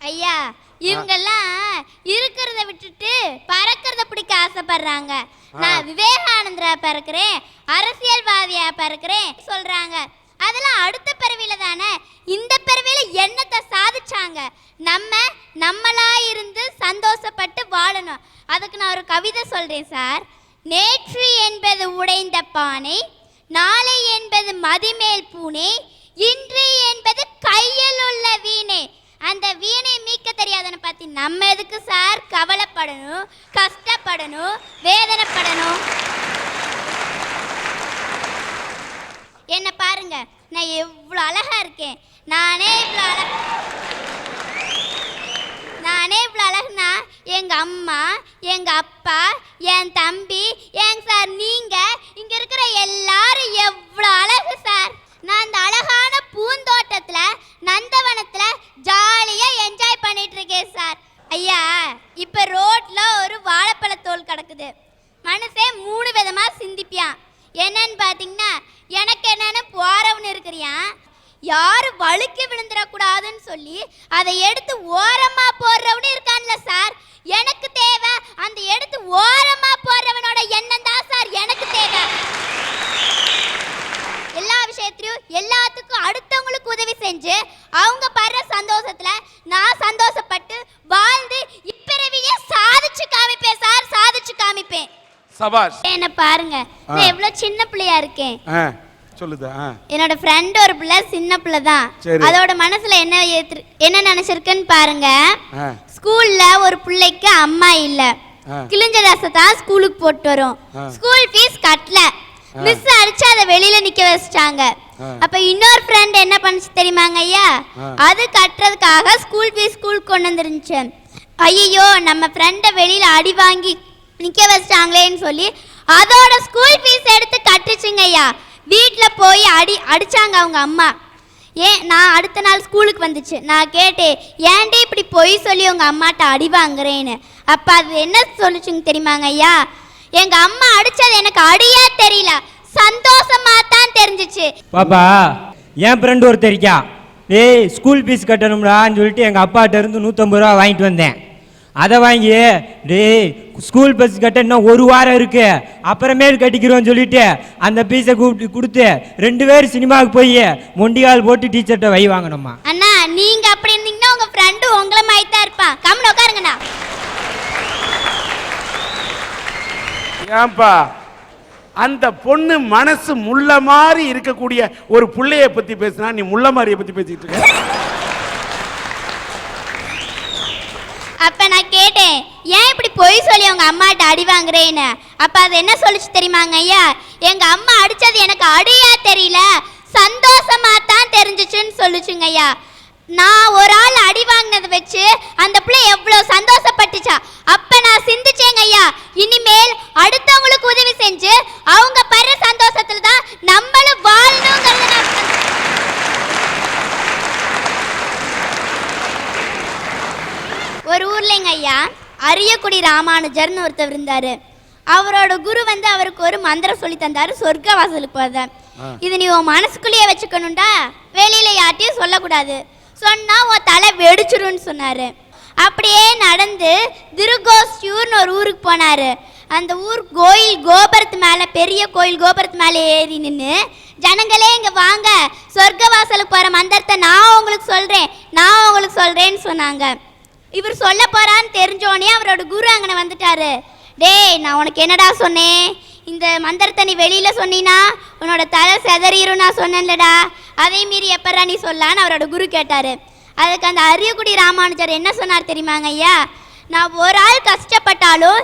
ஐயா இவங்கெல்லாம் இருக்கிறத விட்டுட்டு பறக்கிறத பிடிக்க ஆசைப்படுறாங்க. நான் விவேகானந்தரா பிறக்கிறேன் அரசியல்வாதியா பிறக்கிறேன் சொல்றாங்க. அதெல்லாம் அடுத்த பிறவியில தானே? இந்த பிறவியில என்னத்தை சாதிச்சாங்க? நம்ம நம்மளா இருந்து சந்தோஷப்பட்டு வாழணும். அதுக்கு நான் ஒரு கவிதை சொல்றேன் சார். நேற்று என்பது உடைந்த பானை நாளை என்பது மதிமேல் பூனை இன்று என்பது கையில் உள்ள வீணை. அந்த வீணை மீட்க தெரியாதனை பத்தி நம்ம எதுக்கு சார் கவலைப்படணும் கஷ்டப்படணும் வேதனைப்படணும்? என்ன பாருங்க நான் எவ்வளோ அழகா இருக்கேன். நானே இவ்வளோ அழக நானே இவ்வளோ அழகுனா எங்க அம்மா எங்க அப்பா என் தம்பி ஏங்க சார் நீங்க இங்க இருக்கிற எல்லாரும் எவ்வளோ அழகு சார். நான் அந்த அழகான பூந்தோட்டத்துல நந்தவனத்துல ஜாலியா என்ஜாய் பண்ணிட்டு இருக்கேன் சார் ஐயா இப்ப ரோட்ல ஒரு வாழைப்பழத்தோல் கிடக்குது. மனசே மூணு விதமா சிந்திப்பியான் என்னன்னு பாத்தீங்கன்னா எனக்கு என்னன்னு போறவனு இருக்கிறியான் யாரு வழுக்கி விழுந்துடக்கூடாதுன்னு சொல்லி அதை எடுத்து ஓரமா போடுறவனு இருக்கான்ல சார் எனக்கு தேவை அந்த எடுத்து ஓரமா போடுறவனோட எண்ணம் தான் சார் எனக்கு தேவை. எல்லா விஷயத்திலையும் எல்லாத்துக்கும் அடுத்தவங்களுக்கு உதவி செஞ்சு அவங்க படுற சந்தோஷத்துல நான் சந்தோஷப்பட்டு வாழ்ந்து இப்பிறவியே சாதிச்சு காமிப்பேன் சார் சாதிச்சு காமிப்பேன். சபாஷ். என்ன பாருங்க. நான் எவ்வளவு சின்ன பிள்ளையா இருக்கேன். சொல்லுது என்னோட ஃப்ரெண்ட் ஒரு பிள்ளை சின்ன பிள்ளை தான். அதோட மனசுல என்ன என்ன நினைச்சிருக்குன்னு பாருங்க. ஸ்கூல்ல ஒரு பிள்ளைக்கு அம்மா இல்ல. கிழிஞ்ச ட்ரெஸ் தான் ஸ்கூலுக்கு போட்டு வரும். ஸ்கூல் ஃபீஸ் கட்டல. மிஸ் அடிச்சு அதை வெளியில நிக்க வச்சிட்டாங்க. அப்ப இன்னொரு ஃப்ரெண்ட் என்ன பண்ணுச்சு தெரியுமாங்க ஐயா. அது கட்டுறதுக்காக ஸ்கூல் ஃபீஸ் ஸ்கூலுக்கு கொண்டு வந்துருந்துச்சு. ஐயோ நம்ம ஃப்ரெண்டை வெளியில அடி வாங்கி நிக்க வச்சிட்டாங்களேன்னு சொல்லி அதோட ஸ்கூல் ஃபீஸ் எடுத்து கட்டுச்சுங்க ஐயா வீட்ல போய் அடி அடிச்சாங்க அவங்க அம்மா. ஏன் நான் அடுத்த நாள் ஸ்கூலுக்கு வந்துச்சு. நான் கேட்டேன் ஏன்டி இப்படி பொய் சொல்லி உங்க அம்மாட்ட அடி வாங்குறேன்னு? அப்ப அது என்ன சொல்லுச்சுங்க தெரியுமாங்க ஐயா எங்க அம்மா அடிச்சது எனக்கு அடியா தெரியல. சந்தோஷமா தான் தெரிஞ்சுச்சு. பாப்பா என் ஃப்ரெண்டு ஒருத்தர் இருக்கா ஏய் ஸ்கூல் ஃபீஸ் கட்டணும்டான்னு சொல்லிட்டு எங்கள் அப்பாட்ட இருந்து நூற்றம்பது ரூபா வாங்கிட்டு வந்தேன். அதை வாங்கி டேய் ஸ்கூல் பஸ் கட்ட இன்னும் ஒரு வாரம் இருக்கு. அப்புறமேல் கட்டிக்கிறோன்னு சொல்லிட்டு அந்த பீஸை கூப்பிட்டு கொடுத்து ரெண்டு பேரும் சினிமாவுக்கு போய் மொண்டிகால் போட்டு டீச்சர்கிட்ட வை வாங்கணுமா அண்ணா நீங்க அப்படி இருந்தீங்கன்னா உங்க ஃப்ரெண்டு உங்களை மாதிரி தான் இருப்பான் கம்முன்னு உட்காருங்கண்ணா. ஏன்பா? அந்த பொண்ணு மனசு முள்ள மாதிரி இருக்கக்கூடிய ஒரு புள்ளைய பத்தி பேசினா நீ முள்ள மாதிரிய பத்தி பேசிட்டு இருக்க. அப்ப நான் கேட்டேன் ஏன் இப்படி பொய் சொல்லி உங்க அம்மாட்ட அடி வாங்குறேன்னு? அப்ப அது என்ன சொல்லுச்சு தெரியுமாங்க ஐயா எங்க அம்மா அடிச்சது எனக்கு அடியா தெரியல சந்தோஷமா தான் தெரிஞ்சுச்சுன்னு சொல்லுச்சுங்க ஐயா நான் ஒரு ஆள் அடி வாங்கினதை வச்சு அந்த பிள்ளை எவ்வளவு சந்தோஷப்பட்டுச்சா. அப்ப நான் சிந்திச்சேங்க ஐயா. இனிமேல் அடுத்தவங்களுக்கு உதவி செஞ்சு அவங்க படுற சந்தோஷத்துல தான் நம்மளும் வாழணுங்கிறத ஒரு ஊர்லங்க ஐயா. அரியக்குடி ராமானுஜர்னு ஒருத்தர் இருந்தாரு. அவரோட குரு வந்து அவருக்கு ஒரு மந்திரம் சொல்லி தந்தாரு சொர்க்க வாசலுக்கு போத இது நீ உன் மனசுக்குள்ளேயே வச்சுக்கணும்டா. வெளியில யார்ட்டையும் சொல்லக்கூடாது. சொன்னால் உன் தலை வெடிச்சிரும்னு சொன்னார். அப்படியே நடந்து திருகோஸ்டியூர்னு ஒரு ஊருக்கு போனார். அந்த ஊர் கோயில் கோபுரத்து மேலே பெரிய கோயில் கோபுரத்து மேலே ஏறி நின்று ஜனங்களே இங்கே வாங்க. சொர்க்க வாசலுக்கு மந்திரத்தை நான் உங்களுக்கு சொல்கிறேன் நான் உங்களுக்கு சொல்கிறேன்னு சொன்னாங்க. இவர் சொல்ல போகிறான்னு தெரிஞ்சோடனே அவரோட குரு அங்கனை வந்துட்டாரு. டேய் நான் உனக்கு என்னடா சொன்னேன்? இந்த மந்திரத்தை நீ வெளியில் சொன்னினா உன்னோட தலை செதறிரும் நான் சொன்னேன்லடா. அதே மீறி எப்படா நீ சொல்லான்னு அவரோட குரு கேட்டாரு. அதுக்கு அந்த அரியக்குடி ராமானுஜர் என்ன சொன்னார் தெரியுமாங்க ஐயா? நான் ஒரு ஆள் கஷ்டப்பட்டாலும்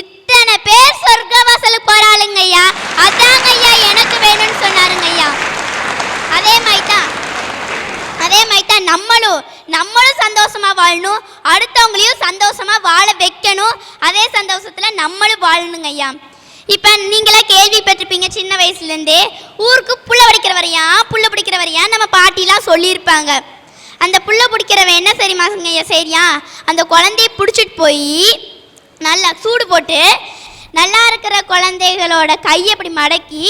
இத்தனை பேர் சொர்க்க வாசலுக்கு போறாளுங்க ஐயா. அதாங்க ஐயா எனக்கு வேணும்னு சொன்னாருங்க ஐயா. அதே மாதிரி தான் அதே மாதிரி தான் நம்மளும் நம்மளும் சந்தோஷமா வாழணும் அடுத்தவங்களையும் சந்தோஷமா வாழ வைக்கணும். அதே சந்தோஷத்துல நம்மளும் வாழணுங்க ஐயா. இப்போ நீங்களே கேள்விப்பட்டிருப்பீங்க சின்ன வயசுலேருந்தே. ஊருக்கு புள்ள பிடிக்கிற வரையா புள்ள பிடிக்கிற வரையா நம்ம பாட்டிலாம் சொல்லியிருப்பாங்க. அந்த புள்ள பிடிக்கிறவன் என்ன சரிமாங்க ஐயா சரியா அந்த குழந்தைய பிடிச்சிட்டு போய் நல்லா சூடு போட்டு நல்லா இருக்கிற குழந்தைகளோட கையை அப்படி மடக்கி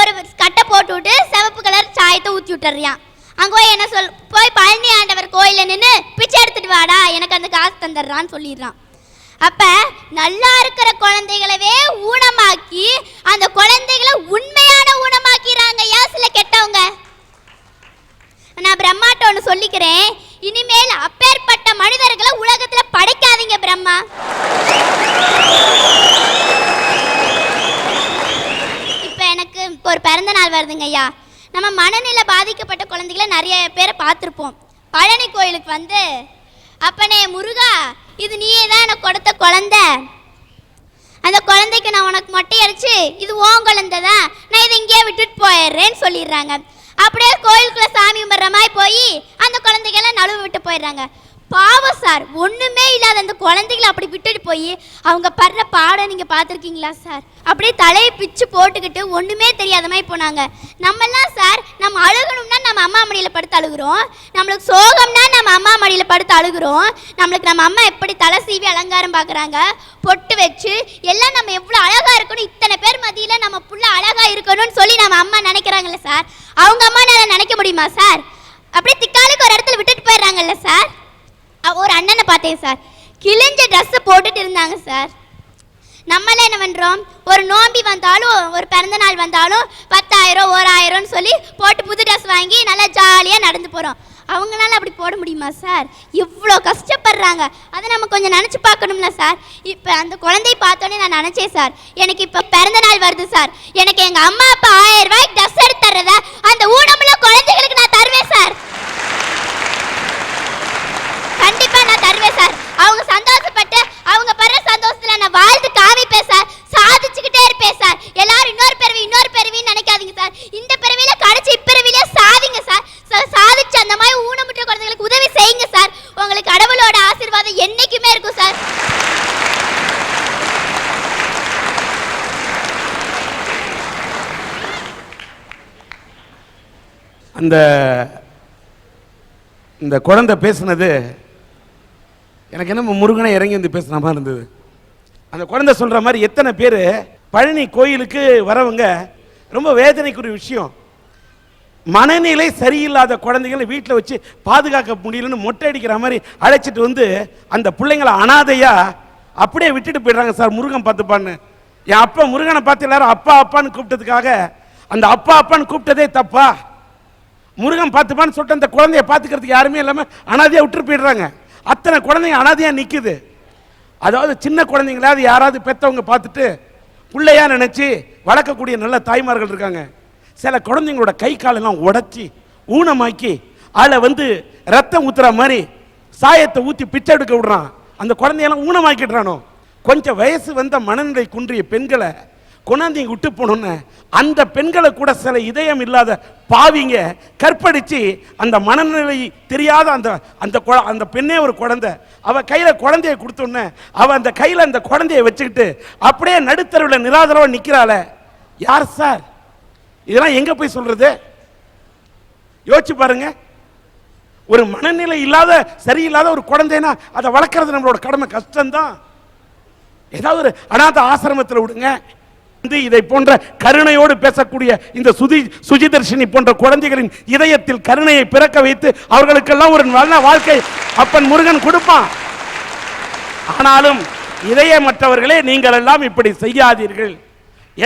ஒரு கட்டை போட்டு விட்டு சிவப்பு கலர் சாயத்தை ஊற்றி விட்டுறியான் அங்கே போய் என்ன சொல் போய் பழனி ஆண்டவர் கோயிலில் நின்று பிச்சை எடுத்துட்டு வாடா எனக்கு அந்த காசு தந்துடுறான்னு சொல்லிடுறான். அப்ப நல்லா இருக்கிற குழந்தைகளவே ஊனமாக்கி அந்த குழந்தைகளை உண்மையான ஊனமாக்கிறாங்க ஐயா சில கெட்டவங்க. நான் பிரம்மாட்ட ஒன்று சொல்லிக்கிறேன். இனிமேல் அப்பேற்பட்ட மனிதர்களை உலகத்துல படைக்காதீங்க பிரம்மா. இப்போ எனக்கு இப்போ ஒரு பிறந்த நாள் வருதுங்க ஐயா நம்ம மனநிலை பாதிக்கப்பட்ட குழந்தைகளை நிறைய பேரை பார்த்துருப்போம். பழனி கோயிலுக்கு வந்து அப்பனே முருகா இது நீயே தான் எனக்கு கொடுத்த குழந்தை? அந்த குழந்தைக்கு நான் உனக்கு மொட்டை அடிச்சு இது ஓன் குழந்தை தான் நான் இதை இங்கேயே விட்டுட்டு போயிடுறேன்னு சொல்லிடுறாங்க. அப்படியே கோயிலுக்குள்ள சாமி கும்பிட்ற மாதிரி போய் அந்த குழந்தைகள்லாம் நழுவு விட்டு போயிடுறாங்க. பாவம் சார். ஒண்ணுமே இல்லாத அந்த குழந்தைகளை அப்படி விட்டுட்டு போய் அவங்க படுற பாடம் நீங்க பார்த்துருக்கீங்களா சார்? அப்படியே தலையை பிச்சு போட்டுக்கிட்டு ஒண்ணுமே தெரியாத மாதிரி போனாங்க. நம்மெல்லாம் சார் நம்ம அழுகணும்னா நம்ம அம்மா மடியில படுத்து அழுகுறோம். நம்மளுக்கு சோகம்னா நம்ம அம்மா மடியில படுத்து அழுகுறோம். நம்மளுக்கு நம்ம அம்மா எப்படி தலை சீவி அலங்காரம் பார்க்குறாங்க? பொட்டு வச்சு எல்லாம் நம்ம எவ்வளோ அழகா இருக்கணும் இத்தனை பேர் மதியில் நம்ம புள்ள அழகா இருக்கணும்னு சொல்லி நம்ம அம்மா நினைக்கிறாங்கல்ல சார். அவங்க அம்மா நினைக்க முடியுமா சார்? அப்படியே திக்காலுக்கு ஒரு இடத்துல விட்டுட்டு போயிடுறாங்கல்ல சார். ஒரு அண்ணனை பார்த்தேன் சார் கிழிஞ்ச ட்ரெஸ்ஸை போட்டுட்டு இருந்தாங்க சார் நம்மளே என்ன பண்ணுறோம் ஒரு நோம்பி வந்தாலும் ஒரு பிறந்த நாள் வந்தாலும் பத்தாயிரம் ஓராயிரம்னு சொல்லி போட்டு புது ட்ரெஸ் வாங்கி நல்லா ஜாலியாக நடந்து போகிறோம் அவங்களால அப்படி போட முடியுமா சார் இவ்வளோ கஷ்டப்படுறாங்க. அதை நம்ம கொஞ்சம் நினச்சி பார்க்கணும்ல சார் இப்போ அந்த குழந்தைய பார்த்தோன்னே நான் நினச்சேன் சார் எனக்கு இப்போ பிறந்த நாள் வருது சார் எனக்கு எங்கள் அம்மா அப்பா ஆயிரம் ரூபாய்க்கு ட்ரெஸ் எடுத்து தர்றத அந்த ஊனமுள்ள குழந்தைகளுக்கு நான் தருவேன் சார் கண்டிப்பா நான் தருவேன் சார். அவங்க சந்தோஷப்பட்டு அவங்க படுற சந்தோஷத்துல நான் வாழ்ந்து காமிப்பேன் சார் சாதிச்சுக்கிட்டே இருப்பேன் சார். எல்லாரும் இன்னொரு பிறவி இன்னொரு பிறவின்னு நினைக்காதீங்க சார். இந்த பிறவியில கடைசி இப்பிறவிலே சாதிங்க சார். சாதிச்சு அந்த மாதிரி ஊனமுற்ற குழந்தைங்களுக்கு உதவி செய்யுங்க சார். உங்களுக்கு கடவுளோட ஆசீர்வாதம் என்னைக்குமே இருக்கும் சார். அந்த இந்த குழந்தை பேசுனது எனக்கு என்னமோ முருகனை இறங்கி வந்து பேசுகிற மாதிரி இருந்தது. அந்த குழந்தை சொல்கிற மாதிரி எத்தனை பேர் பழனி கோயிலுக்கு வரவங்க ரொம்ப வேதனைக்குரிய விஷயம். மனநிலை சரியில்லாத குழந்தைகளை வீட்டில் வச்சு பாதுகாக்க முடியலன்னு மொட்டை அடிக்கிற மாதிரி அழைச்சிட்டு வந்து அந்த பிள்ளைங்களை அனாதையா அப்படியே விட்டுட்டு போயிடுறாங்க சார் முருகன் பார்த்துப்பான்னு. என் அப்பா முருகனை பார்த்து எல்லாரும் அப்பா அப்பான்னு கூப்பிட்டதுக்காக அந்த அப்பா அப்பான்னு கூப்பிட்டதே தப்பா? முருகன் பார்த்துப்பான்னு சொல்லிட்டு அந்த குழந்தைய பார்த்துக்கிறதுக்கு யாருமே இல்லாமல் அனாதையாக விட்டுட்டு போயிடுறாங்க. அத்தனை குழந்தைங்க அனாதையாக நிற்குது அதாவது சின்ன குழந்தைங்களாவது யாராவது பெற்றவங்க பார்த்துட்டு பிள்ளையா நினச்சி வளர்க்கக்கூடிய நல்ல தாய்மார்கள் இருக்காங்க. சில குழந்தைங்களோட கை காலெல்லாம் உடச்சி ஊனமாக்கி அதில் வந்து ரத்தம் ஊற்றுற மாதிரி சாயத்தை ஊற்றி பிச்சை எடுக்க விடுறான். அந்த குழந்தையெல்லாம் ஊனமாக்கிடுறானோ? கொஞ்சம் வயசு வந்த மனநிலை குன்றிய பெண்களை கொண்டாந்து விட்டு போனோன்னு அந்த பெண்களை கூட சில இதயம் இல்லாத பாவிங்க கற்பழித்து அந்த மனநிலை தெரியாத அந்த அந்த குழ- அந்த பெண்ணே ஒரு குழந்தை. அவள் கையில் குழந்தைய கொடுத்தோன்னே அவள் அந்த கையில் அந்த குழந்தைய வச்சுக்கிட்டு அப்படியே நடுத்தருவில் நிராதரவாக நிற்கிறாள யார் சார்? இதெல்லாம் எங்கே போய் சொல்கிறது யோசிச்சு பாருங்க. ஒரு மனநிலை இல்லாத சரியில்லாத ஒரு குழந்தைனா அதை வளர்க்குறது நம்மளோட கடமை கஷ்டம்தான். ஏதாவது ஒரு அனாத ஆசிரமத்தில் விடுங்க. வந்து இதை போன்ற கருணையோடு பேசக்கூடிய இந்த சுதி சுஜிதர்ஷினி போன்ற குழந்தைகளின் இதயத்தில் கருணையை பிறக்க வைத்து அவர்களுக்கெல்லாம் ஒரு நல்ல வாழ்க்கை அப்பன் முருகன் கொடுப்பான். ஆனாலும் இதயமற்றவர்களே நீங்கள் எல்லாம் இப்படி செய்யாதீர்கள்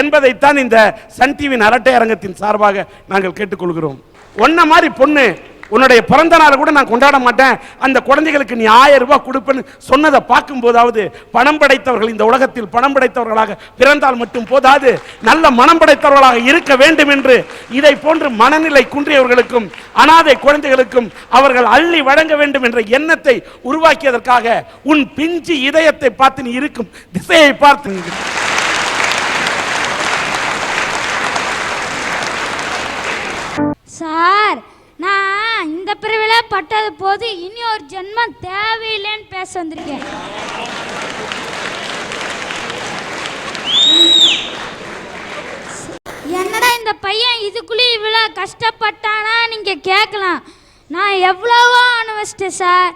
என்பதைத்தான் இந்த சன் டிவியின் அரட்டை அரங்கத்தின் சார்பாக நாங்கள் கேட்டுக்கொள்கிறோம். ஒன்ன மாதிரி பொண்ணு உன்னுடைய பிறந்த நாள் கூட நான் கொண்டாட மாட்டேன். அந்த குழந்தைகளுக்கு நீ ஆயிரம் ரூபாய் கொடுப்பேன்னு சொன்னதை பார்க்கும் போதாவது பணம் படைத்தவர்கள் இந்த உலகத்தில் பணம் படைத்தவர்களாக பிறந்தால் மட்டும் போதாது. நல்ல மனம் படைத்தவர்களாக இருக்க வேண்டும் என்று இதை போன்று மனநிலை குன்றியவர்களுக்கும் அனாதை குழந்தைகளுக்கும் அவர்கள் அள்ளி வழங்க வேண்டும் என்ற எண்ணத்தை உருவாக்கியதற்காக உன் பிஞ்சு இதயத்தை பார்த்து நீ இருக்கும் திசையை பார்த்து சார் நான் இந்த பிரிவில் பட்டது போது இனி ஒரு ஜென்மம் தேவையில்லைன்னு பேச வந்திருக்கேன். என்னடா இந்த பையன் இதுக்குள்ளே இவ்வளோ கஷ்டப்பட்டானா? நீங்கள் கேட்கலாம். நான் எவ்வளவோ அனுபவிச்சிட்டேன் சார்.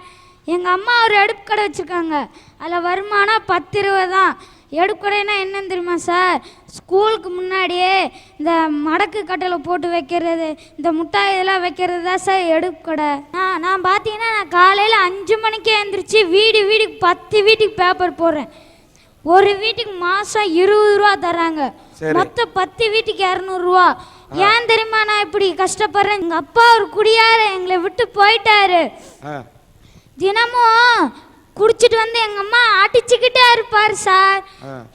எங்கள் அம்மா ஒரு அடுப்பு கடை வச்சுருக்காங்க. அதில் வருமானம் பத்து இருபது தான். எடுக்கடைனா என்னன்னு தெரியுமா சார்? ஸ்கூலுக்கு முன்னாடியே இந்த மடக்கு கட்டலை போட்டு வைக்கிறது இந்த முட்டாய் இதெல்லாம் வைக்கிறது தான் சார் எடுக்கடை. நான் நான் பார்த்தீங்கன்னா நான் காலையில் அஞ்சு மணிக்கே எழுந்திரிச்சு வீடு வீட்டுக்கு பத்து வீட்டுக்கு பேப்பர் போடுறேன். ஒரு வீட்டுக்கு மாதம் இருபது ரூபா தராங்க. மொத்தம் பத்து வீட்டுக்கு இரநூறுவா ஏன் தெரியுமா நான் இப்படி கஷ்டப்படுறேன்? எங்கள் அப்பா ஒரு குடியார எங்களை விட்டு போயிட்டாரு. தினமும் குடிச்சிட்டு வந்து எங்க அம்மா அடிச்சுக்கிட்டே இருப்பார் சார்.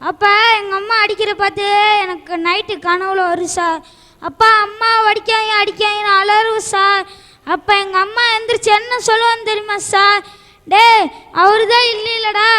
அப்ப எங்க அம்மா அடிக்கிற பார்த்து எனக்கு நைட்டு கனவுல வரும் சார். அப்பா அம்மா அடிக்காங்க அடிக்காங்க அலறும் சார். அப்ப எங்க அம்மா எந்திரிச்சு என்ன சொல்லுவான்னு தெரியுமா சார்? டேய் அவரு தான் இல்லைலடா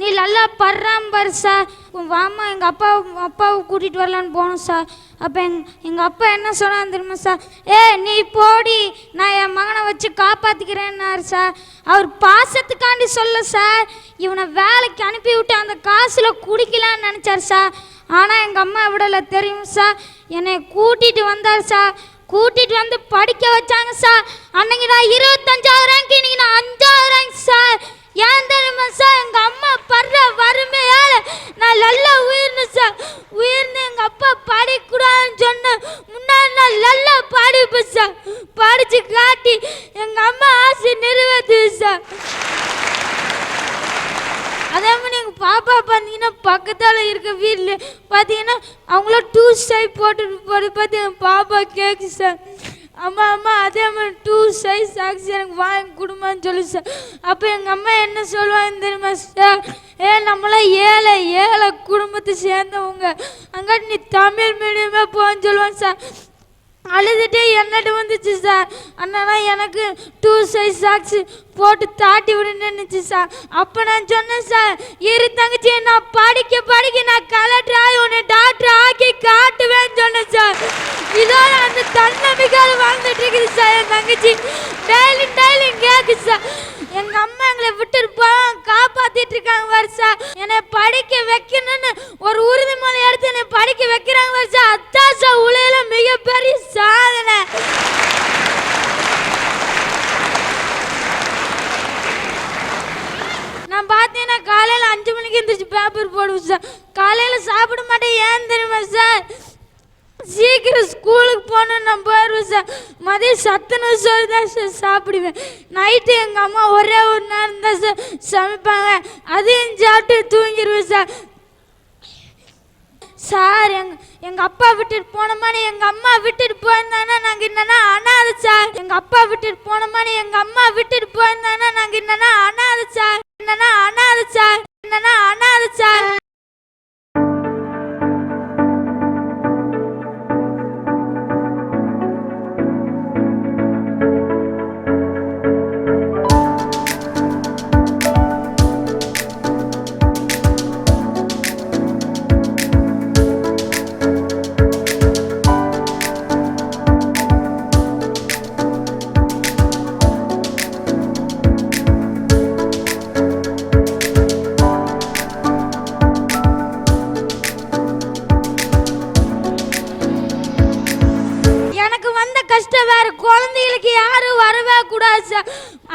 நீ நல்லா படுறான் பாரு சார். வாமா எங்கள் அப்பா அப்பாவை கூட்டிகிட்டு வரலான்னு போனோம் சார். அப்போ எங் எங்கள் அப்பா என்ன சொன்னான்னு தெரியுமா சார்? ஏ நீ போடி. நான் என் மகனை வச்சு காப்பாற்றிக்கிறேன்னாரு சார். அவர் பாசத்துக்காண்டி சொல்ல சார். இவனை வேலைக்கு அனுப்பி விட்டு அந்த காசில் குடிக்கலான்னு நினச்சார் சார். ஆனால் எங்கள் அம்மா விடலை தெரியும் சார்? என்னை கூட்டிகிட்டு வந்தார் சார். கூட்டிட்டு வந்து படிக்க வச்சாங்க சார். அன்னைக்கு நான் இருபத்தஞ்சாவது ரேங்க் இன்னைக்கு நான் அஞ்சாவது ரேங்க் சார். ஏன் தெரியுமா சார்? எங்க அம்மா படுற வறுமையால நான் நல்லா உயிர்னு சார். உயிர்னு எங்க அப்பா படிக்கூடாதுன்னு சொன்ன முன்னாடி நான் நல்லா படிப்பேன் சார். படிச்சு காட்டி எங்க அம்மா ஆசை நிறைவேற்று சார். அதே மாதிரி எங்கள் பாப்பா பார்த்தீங்கன்னா பக்கத்தால் இருக்க வீட்டில் பார்த்தீங்கன்னா அவங்களும் டூ சைஸ் போட்டுட்டு போது பார்த்து என் பாப்பா கேட்கு சார். அம்மா அம்மா அதே மாதிரி டூ சைஸ் சாக்ஸ் எனக்கு வாங்கி கொடுமான்னு சொல்லு சார் அப்போ எங்கள் அம்மா என்ன சொல்லுவாங்க தெரியுமா சார் ஏ நம்மளாம் ஏழை ஏழை குடும்பத்தை சேர்ந்தவங்க. அங்காட்டி நீ தமிழ் மீடியமே போன்னு சொல்லுவாங்க சார் அழுதுட்டே என்னட்டு வந்துச்சு சார். அண்ணனா எனக்கு டூ சைஸ் சாக்ஸ் போட்டு தாட்டி விடுன்னுச்சு சார். அப்போ நான் சொன்னேன் சார் இரு தங்கச்சி நான் படிக்க படிக்க நான் கலெக்டர் ஆகி உன்னை டாக்டர் ஆக்கி காட்டுவேன்னு சொன்னேன் சார். இதோட அந்த தன்னம்பிக்கையால் வாழ்ந்துட்டு இருக்குது சார் என் தங்கச்சி. டெய்லி டெய்லி கேட்கு சார். எங்க அம்மா எங்களை விட்டுட்டு போவாங்க காப்பாத்திட்டு இருக்காங்க வருஷா என்னை படிக்க வைக்கணும்னு ஒரு உறுதிமொழி எடுத்து என்னை படிக்க வைக்கிறாங்க வருஷா அத்தாசா உலகில மிகப்பெரிய சாதனை. நான் பார்த்தீங்கன்னா காலையில் அஞ்சு மணிக்கு எந்திரிச்சு பேப்பர் போடுவேன் சார். காலையில் சாப்பிட மாட்டேன் ஏன் தெரியுமா சார்? சீக்கிரம் ஸ்கூலுக்கு போகணுன்னு நான் போயிடுவேன் சார். மதியம் சத்துணவு சோறு தான் சார் சாப்பிடுவேன். நைட்டு எங்கள் அம்மா ஒரே ஒரு நேரம் தான் சார் சமைப்பாங்க. அதையும் சாப்பிட்டு தூங்கிடுவேன் சார். சார் எங்க எங்க அப்பா விட்டுட்டு போனமானே எங்க அம்மா விட்டுட்டு போயிருந்தானா நாங்க என்னன்னா அனாதை சார். எங்க அப்பா விட்டுட்டு போனமானே எங்க அம்மா விட்டுட்டு போயிருந்தானா நாங்க என்னன்னா அனாதை சார். என்னன்னா அனாதை சார் யாரும் வரவே கூடாது சார்.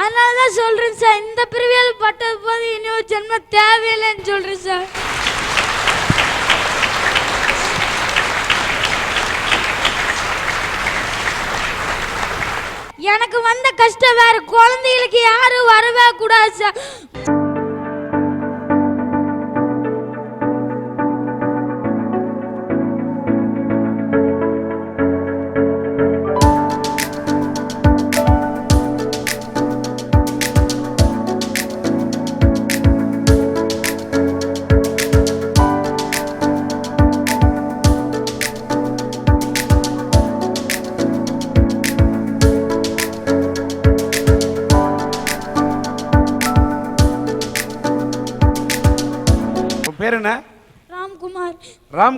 அதனால தான் சொல்கிறேன் சார். இந்த பிரிவியல் பட்டது போது இனி ஒரு ஜென்மம் தேவையில்லைன்னு சொல்கிறேன் சார். எனக்கு வந்த கஷ்டம் வேற. குழந்தைகளுக்கு யாரும் வரவே கூடாது சார்.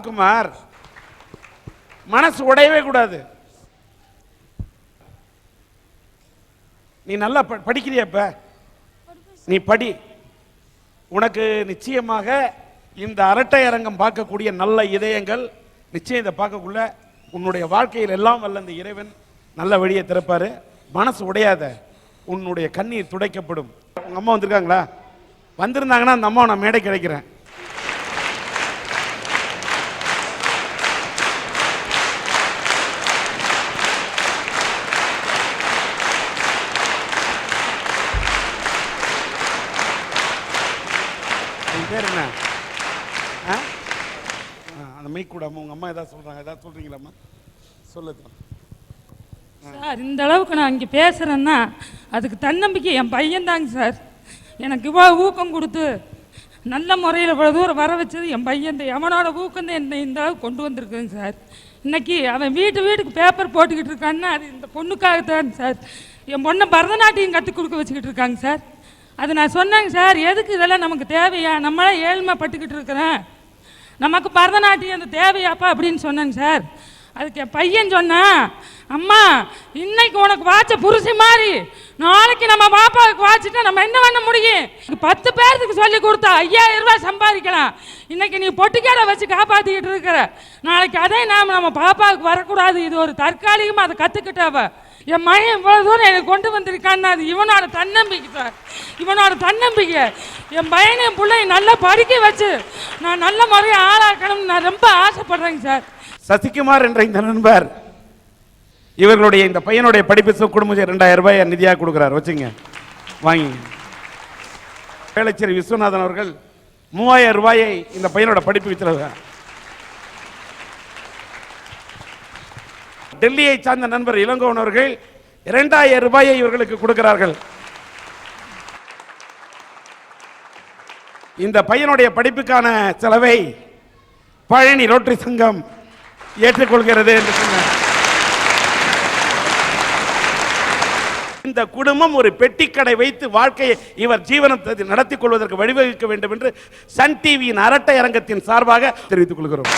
ராம்குமார் மனசு உடையவே கூடாது. நீ நல்லா ப- படிக்கிறியா இப்ப? நீ படி. உனக்கு நிச்சயமாக இந்த அரட்டை அரங்கம் பார்க்கக்கூடிய நல்ல இதயங்கள் நிச்சயம் இதை பார்க்கக்குள்ள உன்னுடைய வாழ்க்கையில் எல்லாம் வல்ல இந்த இறைவன் நல்ல வழியை திறப்பாரு. மனசு உடையாத உன்னுடைய கண்ணீர் துடைக்கப்படும். உங்க அம்மா வந்திருக்காங்களா? வந்திருந்தாங்கன்னா அந்த அம்மாவை நான் மேடை கிடைக்கிறேன் பேர் என்ன? ஆ? அந்த மைக் கூட உங்க அம்மா ஏதாவது சொல்றாங்க? ஏதாவது சொல்றீங்களாம்மா? சொல்லுது சார் இந்த அளவுக்கு நான் இங்கே பேசுகிறேன்னா அதுக்கு தன்னம்பிக்கை என் பையன்தாங்க சார். எனக்கு இவ்வளோ ஊக்கம் கொடுத்து நல்ல முறையில் இவ்வளோ தூரம் வர வச்சது என் பையன் தான் எவனோட ஊக்கம் தான் என்னை இந்த அளவுக்கு கொண்டு வந்திருக்குங்க சார். இன்னைக்கு அவன் வீட்டு வீட்டுக்கு பேப்பர் போட்டுக்கிட்டு இருக்கான்னா அது இந்த பொண்ணுக்காகத்தான் சார். என் பொண்ணை பரதநாட்டியம் கற்றுக் கொடுக்க வச்சுக்கிட்டு இருக்காங்க சார். அது நான் சொன்னேங்க சார் எதுக்கு இதெல்லாம் நமக்கு தேவையா? நம்மளே ஏழ்மைப்பட்டுக்கிட்டு இருக்கிறேன். நமக்கு பரதநாட்டியம் அந்த தேவையாப்பா அப்படின்னு சொன்னேங்க சார். அதுக்கு என் பையன் சொன்னான் அம்மா இன்னைக்கு உனக்கு வாட்ச புருஷி மாதிரி நாளைக்கு நம்ம பாப்பாவுக்கு வாட்சிட்டா நம்ம என்ன பண்ண முடியும்? இது பத்து பேர்த்துக்கு சொல்லி கொடுத்தா ஐயாயிரம் ரூபாய் சம்பாதிக்கலாம். இன்னைக்கு நீ பொட்டிக்கடை வச்சு காப்பாற்றிக்கிட்டு இருக்கிற. நாளைக்கு அதே நாம் நம்ம பாப்பாவுக்கு வரக்கூடாது. இது ஒரு தற்காலிகமாக அதை கற்றுக்கிட்டவ என் மகன் இவ்வளோ தூரம் எனக்கு கொண்டு வந்திருக்கான்னு அது இவனோட தன்னம்பிக்கை சார். இவனோட தன்னம்பிக்கை. என் பையனை என் பிள்ளைய நல்லா படிக்க வச்சு நான் நல்ல முறையை ஆளாக்கணும்னு நான் ரொம்ப ஆசைப்படுறேங்க சார். சசிகுமார் என்ற இந்த நண்பர் இவர்களுடைய இந்த பையனுடைய படிப்பு குடும்பம் ரெண்டாயிரம் ரூபாய் நிதியாக கொடுக்குறாரு. வச்சுங்க. வாங்கி. வேளச்சேரி விஸ்வநாதன் அவர்கள் மூவாயிரம் ரூபாயை இந்த பையனோட படிப்பு வச்சிருக்காங்க டெல்லியை சார்ந்த நண்பர் இளங்கோவன் அவர்கள் இரண்டாயிரம் ரூபாயை இவர்களுக்கு கொடுக்கிறார்கள். இந்த பையனுடைய படிப்புக்கான செலவை பழனி ரோட்டரி சங்கம் ஏற்றுக்கொள்கிறது என்று சொன்னார். இந்த குடும்பம் ஒரு பெட்டிக்கடை வைத்து வாழ்க்கையை இவர் ஜீவனத்தை நடத்தி கொள்வதற்கு வழிவகுக்க வேண்டும் என்று சன் டிவியின் அரட்டை அரங்கத்தின் சார்பாக தெரிவித்துக் கொள்கிறோம்.